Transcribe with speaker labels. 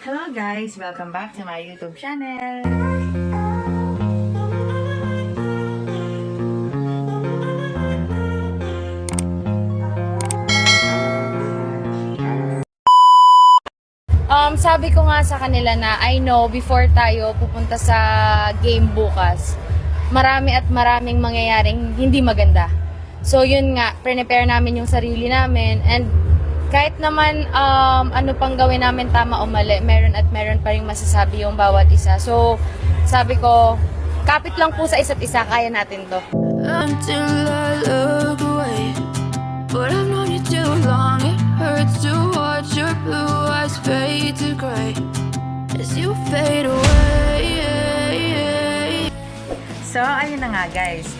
Speaker 1: Hello guys! Welcome back to my YouTube channel!
Speaker 2: Um, sabi ko nga sa kanila na I know before tayo pupunta sa game bukas, marami at maraming mangyayaring hindi maganda. So yun nga, prepare namin yung sarili namin and kahit naman um, ano pang gawin namin tama o mali, meron at meron pa rin masasabi yung bawat isa. So sabi ko, kapit lang po sa isa't isa, kaya natin to.
Speaker 3: until I look away. But I've known you too long, it hurts to watch your blue eyes fade to gray as you fade away.
Speaker 1: So, ayun na nga guys.